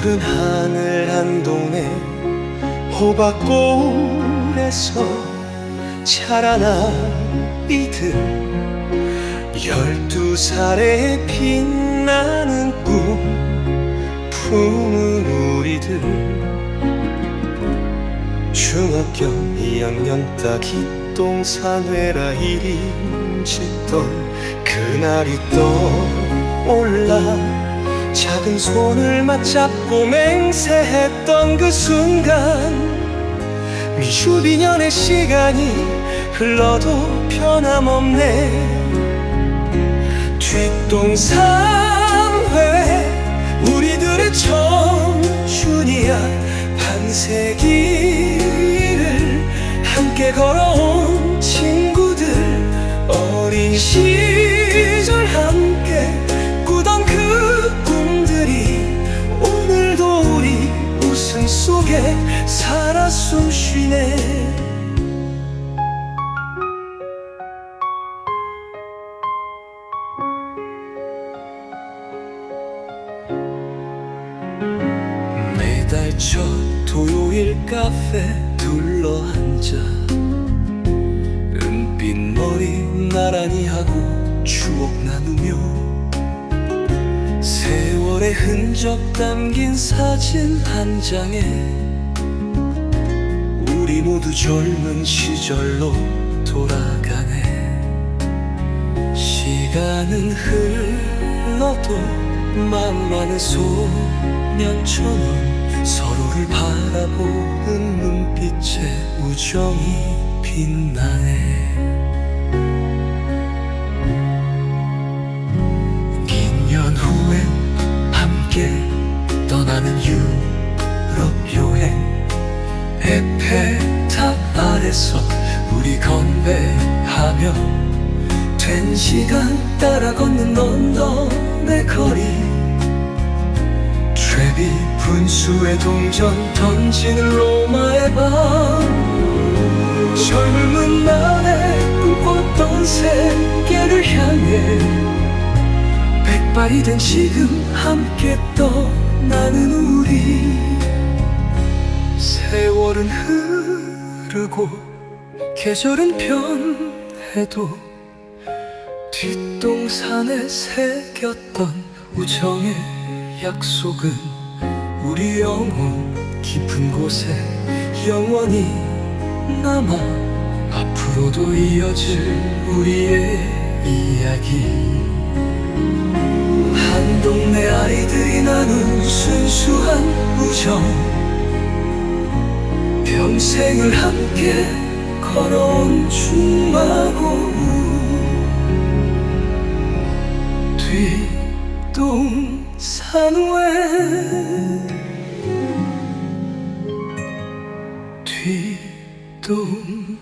푸른 하늘 한 동네 호박골에서 자라난 이들. 열두 살에 빛나는 꿈 품은 우리들. 중학교 2학년 딱 이동산 회라 이름 짓던 그날이 떠올라 작은 손을 맞잡고 맹세했던 그 순간 미주비년의 시간이 흘러도 변함없네. 뒷동산회 우리들의 청춘이야. 반세기를 함께 걸어온 친구들 어린 시 속에 살아 숨쉬네 매달 첫 토요일 카페 둘러앉아 은빛 머리 나란히 하고 추억 나누며 세월의 흔적 담긴 사진 한 장에 우리 모두 젊은 시절로 돌아가네. 시간은 흘러도 만만한 소년처럼 서로를 바라보는 눈빛에 우정이 빛나네 에펠탑 아래서 우리 건배하며 된 시간 따라 걷는 런던의 거리. 트레비 분수의 동전 던지는 로마의 밤. 젊은 날에 꿈꿨던 세계를 향해 백발이 된 지금 함께 떠나는 우리 세월은 흐르고 계절은 변해도 뒷동산에 새겼던 우정의 약속은 우리 영혼 깊은 곳에 영원히 남아 앞으로도 이어질 우리의 이야기. 한 동네 아이들이 나눈 순수한 우정 평생을 함께 걸어온 충마고 뒷동산 외 뒷동산